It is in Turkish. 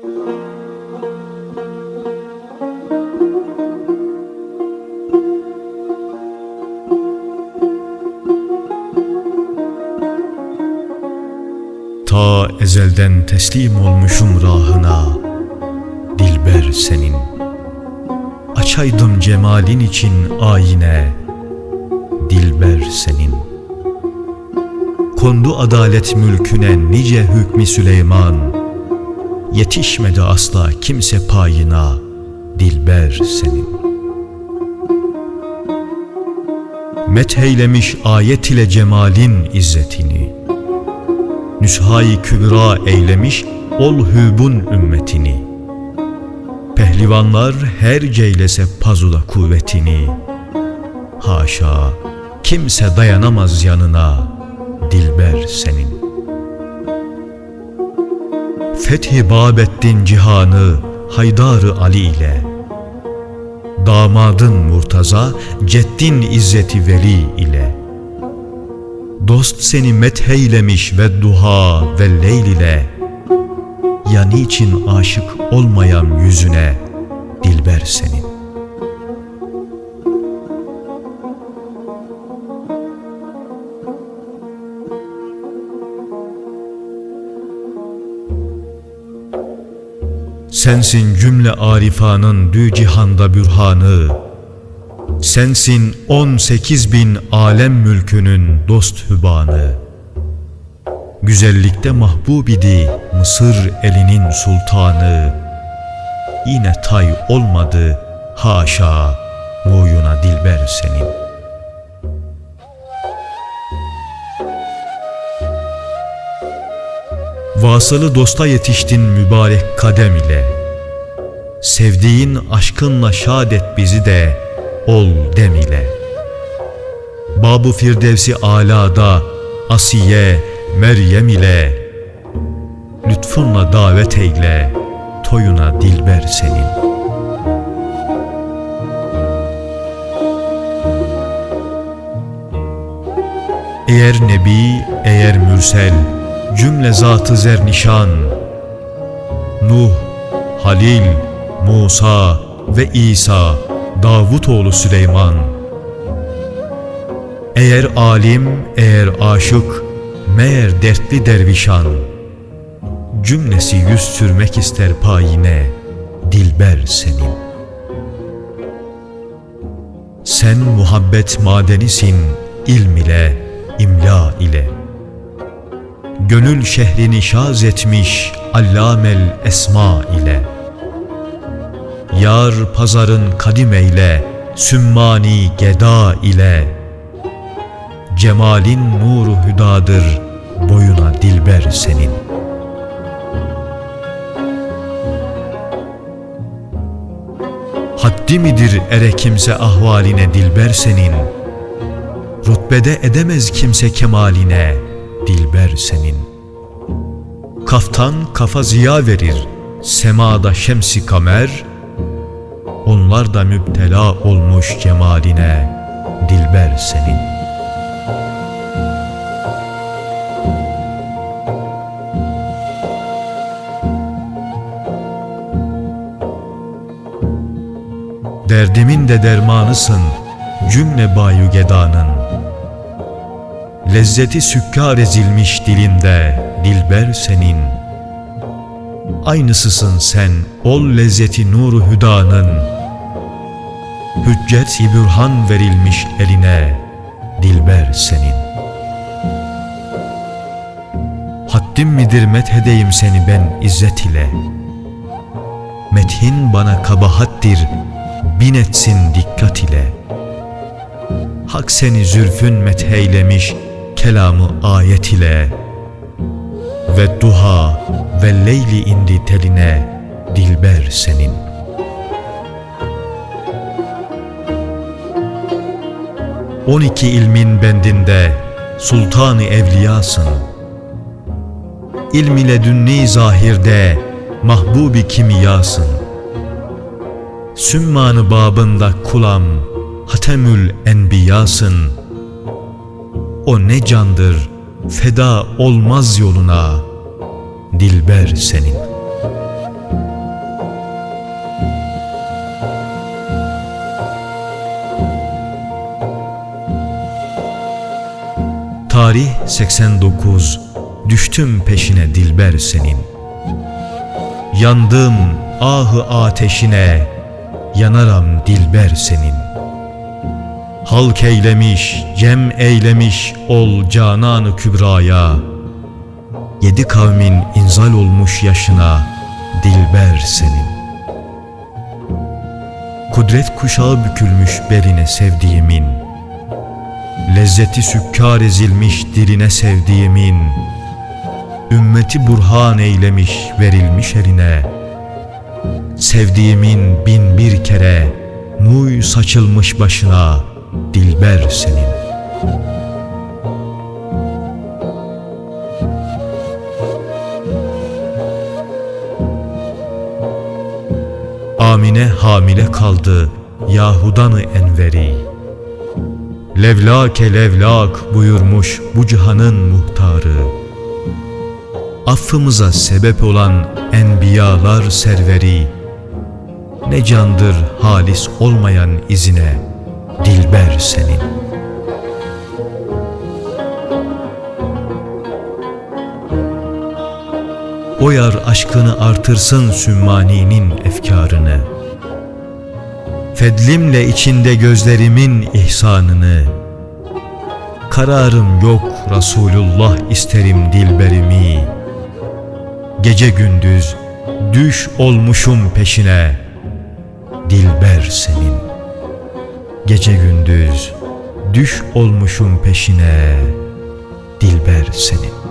Ta ezelden teslim olmuşum rahına. Dilber senin. Açaydım cemalin için ayine. Dilber senin. Kondu adalet mülküne nice hükmü Süleyman Yetişmedi asla kimse payına Dilber senin. Metheylemiş ayet ile cemalin izzetini. Nüshai kübra eylemiş ol hübun ümmetini. Pehlivanlar her ceylese pazula kuvvetini. Haşa kimse dayanamaz yanına Dilber senin Fethi Babettin cihanı Haydar Ali ile. Damadın Murtaza Ceddin İzzeti Veli ile. Dost seni metheylemiş ve duha ve leyl ile. Ya niçin aşık olmayan yüzüne Dilber senin Sensin cümle arifanın dü cihanda bürhanı. Sensin 18 bin alem mülkünün dost hübanı. Güzellikte mahbub idi Mısır elinin sultanı. Yine tay olmadı haşa Boyuna dilber senin Vasılı dosta yetiştin mübarek kadem ile. Sevdiğin aşkınla şad et bizi de ol dem ile. Babu Firdevsi alada Asiye Meryem ile. Lütfunla davet eyle Toyuna dilber senin. Eğer nebi, eğer mürsel Cümle zatı zernişan Nuh, Halil, Musa ve İsa Davutoğlu Süleyman. Eğer alim, eğer aşık, meğer dertli dervişan Cümlesi yüz sürmek ister payine, dilber senin. Sen muhabbet madenisin ilm ile, imla ile Gönül şehrini şaz etmiş allamel esma ile Yar pazarın kadim eyle, sümmani geda ile Cemalin nuru hüdadır, boyuna dilber senin. Haddi midir ere kimse ahvaline dilber senin? Rutbede edemez kimse kemaline, dilber senin. Kaftan kafa ziya verir, semada şemsi kamer, onlar da müptela olmuş cemaline, dilber senin. Derdimin de dermanısın, cümle bayu gedanın. Lezzeti sükkar ezilmiş dilimde, dilber senin. Aynısısın sen, ol lezzeti nuru hüdanın. Hüccet-i bürhan verilmiş eline, dilber senin. Haddim midir methedeyim seni ben izzet ile. Methin bana kabahattir, bin etsin dikkat ile. Hak seni zülfün metheylemiş, kelamı ayet ile. Ve duha ve leyli indi teline, dilber senin. On iki ilmin bendinde, sultanı evliyasın. İlm ile dünni zahirde, mahbubi kimyasın. Sümmanı babında kulam, hatemül enbiyasın. O ne candır, feda olmaz yoluna, dilber senin. Tarih 89, düştüm peşine dilber senin. Yandım ahı ateşine, yanaram dilber senin.'' Halk eylemiş, cem eylemiş ol cananı kübraya. Yedi kavmin inzal olmuş yaşına dilber senin. Kudret kuşağı bükülmüş beline sevdiğimin. Lezzeti sükkar ezilmiş diline sevdiğimin. Ümmeti burhan eylemiş verilmiş eline Sevdiğimin bin bir kere Muy saçılmış başına Dilber senin. Amine hamile kaldı Yahudanı enveri. Levlake levlak buyurmuş bu cihanın muhtarı. Affımıza sebep olan enbiyalar serveri. Ne candır halis olmayan izine Dilber senin. O yar aşkını artırsın sümmaninin efkarını. Fedlimle içinde gözlerimin ihsanını. Kararım yok Resulullah isterim dilberimi. Gece gündüz düş olmuşum peşine. Dilber senin Gece gündüz düş olmuşum peşine Dilber senin